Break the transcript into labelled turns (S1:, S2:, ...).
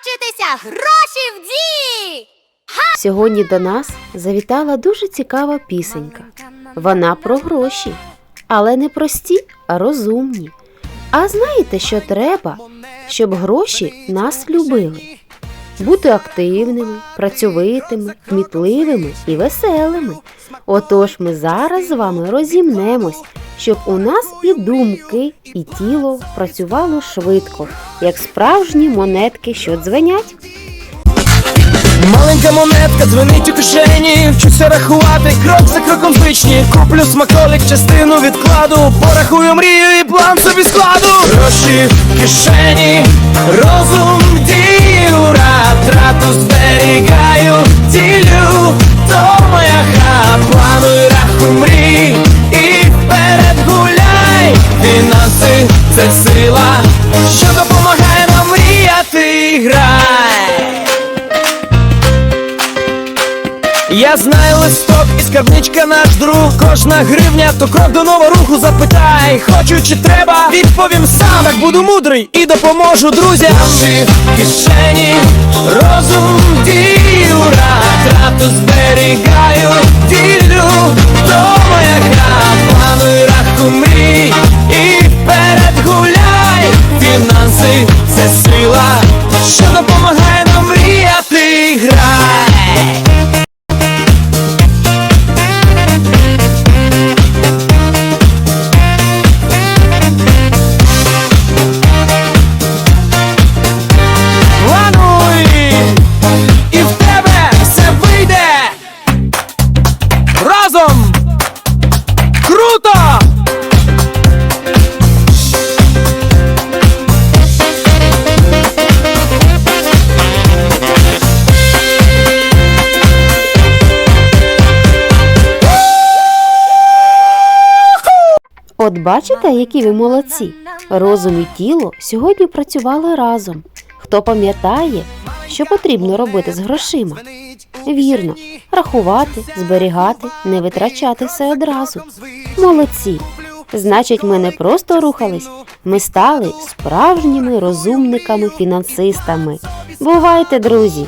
S1: вчитися гроші в дії!
S2: Сьогодні до нас завітала дуже цікава пісенька. Вона про гроші, але не прості, а розумні. А знаєте, що треба, щоб гроші нас любили? Бути активними, працьовитими, кмітливими і веселими. Отож ми зараз з вами розімнемось, щоб у нас і думки, і тіло працювало швидко, як справжні монетки, що дзвенять.
S3: Маленька монетка дзвенить у кишені, вчуся рахувати крок за кроком звичні. Куплю смаколик, частину відкладу, порахую мрію і план собі складу. Гроші в кишені, розум в дії, трату зберігаю, сила, що допомагає нам мріяти. Грай! Я знаю листок і скарбничка наш друг Кожна гривня то крок до нового руху Запитай, хочу чи треба? Відповім сам, так буду мудрий і допоможу друзям. В кишені, розум ура. Трату зберігаю,
S2: От бачите, які ви молодці. Розум і тіло сьогодні працювали разом. Хто пам'ятає, що потрібно робити з грошима? Вірно, рахувати, зберігати, не витрачати все одразу. Молодці. Значить, ми не просто рухались, ми стали справжніми розумниками-фінансистами. Бувайте, друзі!